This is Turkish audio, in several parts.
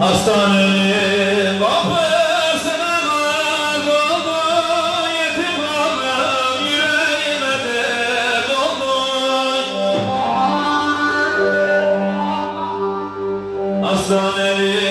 Hastanenin kapısına doldu Yetim kaldım yüreğime de doldu. Hastanenin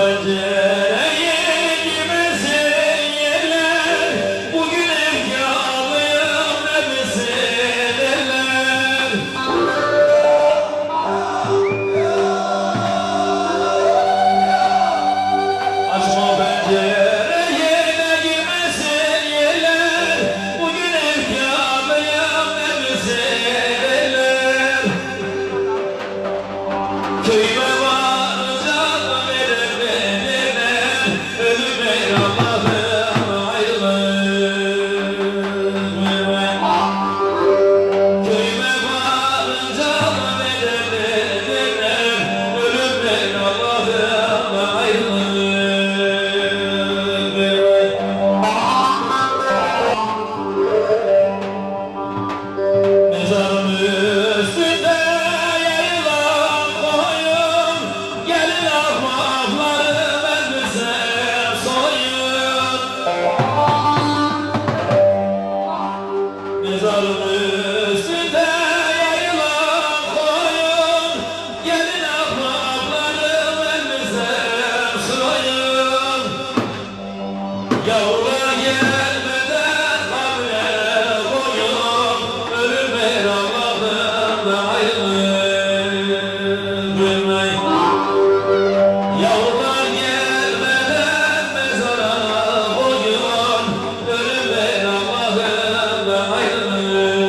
beceremedim Amen.